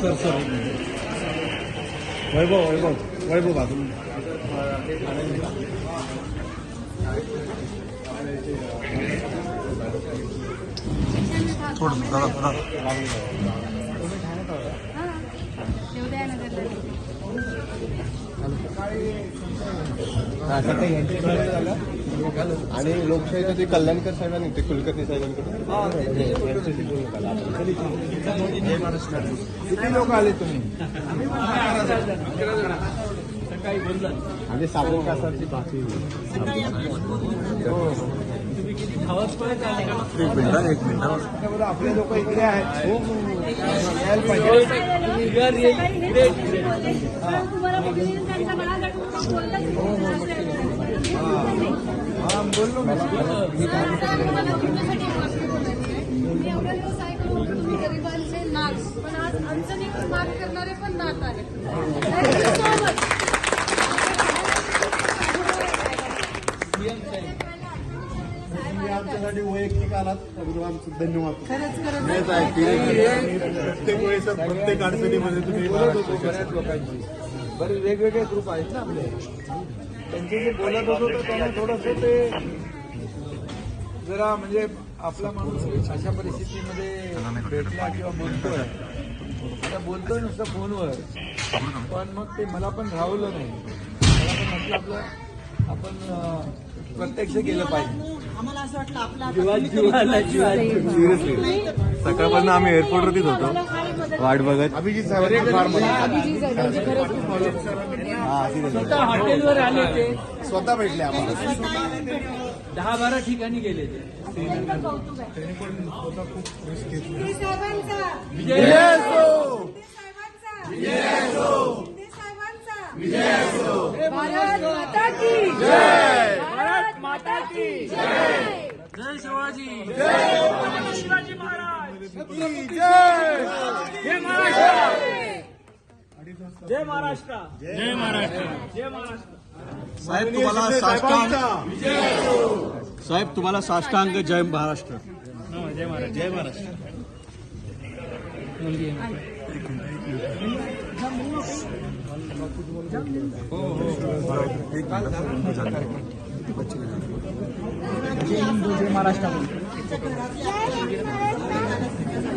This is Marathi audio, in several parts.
सर सर वैभव वैभव वैभव बाजून थोडं दादा दादा आणि लोकशाहीचं ते कल्याणकर साहेबांनी ते कुलकर्णी साहेबांकडे किती लोक आले तुम्ही? आणि साबण कासारची बाकी एक मिनिट एक मिनिट आपले लोक इकडे आहेत हो यायला पाहिजे हा बोललो मी गरिबांचे नाच पण आज अडचणीत मात करणारे पण नात आले Thank you so much. तुम्ही आमच्यासाठी वैयक्तिक आलात धन्यवाद प्रत्येक वेळेस प्रत्येक अडचणीमध्ये तुम्ही बऱ्याच लोकांची. बरेच वेगवेगळे ग्रुप आहेत ना आपले. त्यांचे जे बोलत होतो तर त्यांना थोडंसं ते जरा म्हणजे आपला माणूस अशा परिस्थितीमध्ये भेटला किंवा बोलतोय. आता बोलतोय नुसतं फोनवर. पण मग ते मला पण राहवलं नाही. मला पण म्हटलं आपलं आपण प्रत्यक्ष गेलं पाहिजे. आम्हाला असं वाटलं आपला सिरियसली सकाळपासून आम्ही एअरपोर्टवरतीच होतो. वाट बघत. अभिजित हॉटेलवर आले ते. स्वतः भेटले आम्हाला. दहा बारा ठिकाणी गेले ते. माता की भारत माता की जय. जय शिवाजी. जय शिवाजी महाराज. जय महाराष्ट्र जय महाराष्ट्र. जय महाराष्ट्र जय महाराष्ट्र. साहेब तुम्हाला साष्टांग साहेब तुम्हाला साष्टांग जय महाराष्ट्र. जय महाराष्ट्र जय महाराष्ट्र जय हिंद जय महाराष्ट्र.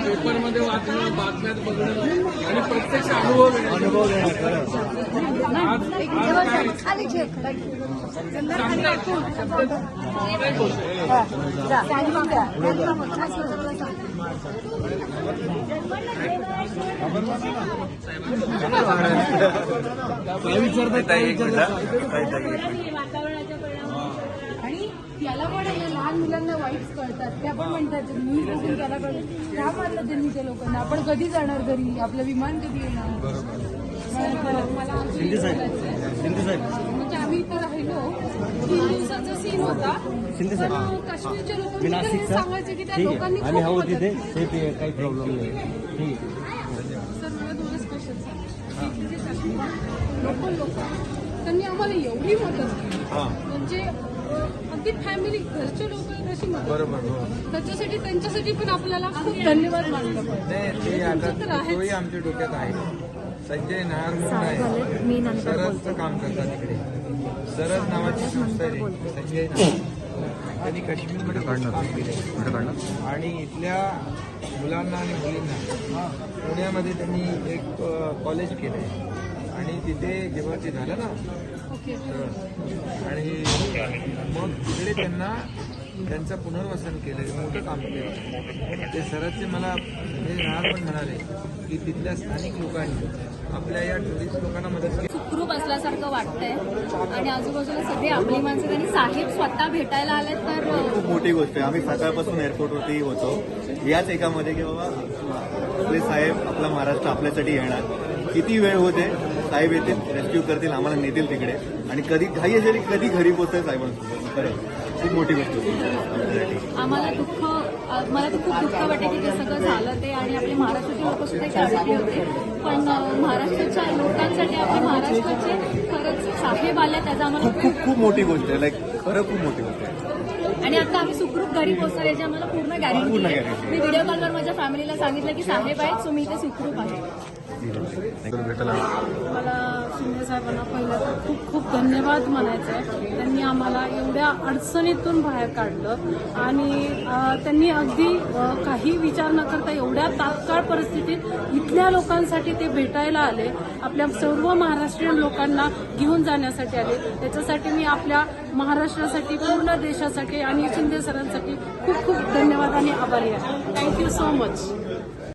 पेपरमध्ये वाचणं बातम्यात बघणं आणि प्रत्यक्ष अनुभव. अनुभव घेणं आणि याला पण आहे लहान मुलांना वाईट कळतात. त्या पण म्हणतात न्यूज बघून त्याला कळतं का मारलं त्यांनी त्या लोकांना. आपण कधी जाणार घरी? आपलं विमान कधी येणार? मला-. म्हणजे आम्ही इथं राहिलो. तीन दिवसाचा सीन होता. पण काश्मीरच्या लोकांनी सांगायचे की त्या लोकांनी आम्ही आहोत तिथे. काही प्रॉब्लेम नाही. ठीक सर मला दोनच क्वेश्चन सांगा जे काश्मीर. लोकल लोक. त्यांनी आम्हाला एवढी मदत केली. म्हणजे अगदी फॅमिली घरचे लोक कशी मदत बरोबर हो. त्याच्यासाठी त्यांच्यासाठी पण आपल्याला खूप धन्यवाद मानलं पाहिजे. नाही ते आता तुमचं तर आहेच. तोही आमच्या डोक्यात आहे. संजय नहार म्हणून आहे. सरसचं काम करतात तिकडे सरस नावाची संस्था आहे संजय नहार त्यांनी काश्मीरमध्ये काम केले आणि इथल्या मुलांना आणि मुलींना पुण्यामध्ये त्यांनी एक अ, कॉलेज केलंय. आणि तिथे जेव्हा ते झालं ना आणि मग तिकडे त्यांना त्यांचं पुनर्वसन केलं मोठं काम केलं. ते सरसचे मला हे राहणार पण म्हणाले की तिथल्या स्थानिक लोकांनी आपल्या या टुरिस्ट लोकांना मदत केली. सुखरूप असल्यासारखं वाटतंय. आणि आजूबाजूला सगळी आपली माणसं त्यांनी साहेब स्वतः भेटायला आले तर खूप मोठी गोष्ट आहे. आम्ही सकाळपासून एअरपोर्टवरती होतो. याच एकामध्ये की बाबा आपले साहेब आपला महाराष्ट्र आपल्यासाठी येणार. किती वेळ होते? साहेब येतील रेस्क्यू करतील आम्हाला नेतील तिकडे. आणि कधी घाई असेल कधी घरी पोहोचेल साहेबांसोबत खरं खूप मोठी गोष्ट होती. आम्हाला दुःख मला तर खूप दुःख वाटते की ते सगळं झालं ते आणि आपले महाराष्ट्राचे लोक सुद्धा त्यासाठी होते. पण महाराष्ट्राच्या लोकांसाठी आपले महाराष्ट्राचे खरंच साहेब आले त्याचा आम्हाला खूप खूप मोठी गोष्ट आहे. लाईक खरं खूप मोठी गोष्ट आहे. आणि आता आम्ही सुखरूप घरी पोहोचणार याची आम्हाला पूर्ण गॅरंटी. मी व्हिडिओ कॉलवर माझ्या फॅमिलीला सांगितलं की साहेब आहेत सो मी इथे सुखरूप आहे मला शिंदे साहेबांना पहिलं तर खूप खूप धन्यवाद म्हणायचं आहे. त्यांनी आम्हाला एवढ्या अडचणीतून बाहेर काढलं आणि त्यांनी अगदी काही विचार न करता एवढ्या तात्काळ परिस्थितीत इथल्या लोकांसाठी ते भेटायला आले. आपल्या सर्व महाराष्ट्रीयन लोकांना घेऊन जाण्यासाठी आले. त्याच्यासाठी मी आपल्या महाराष्ट्रासाठी पूर्ण देशासाठी आणि शिंदे सरांसाठी खूप खूप धन्यवाद आणि आभारी आहे. Thank you so much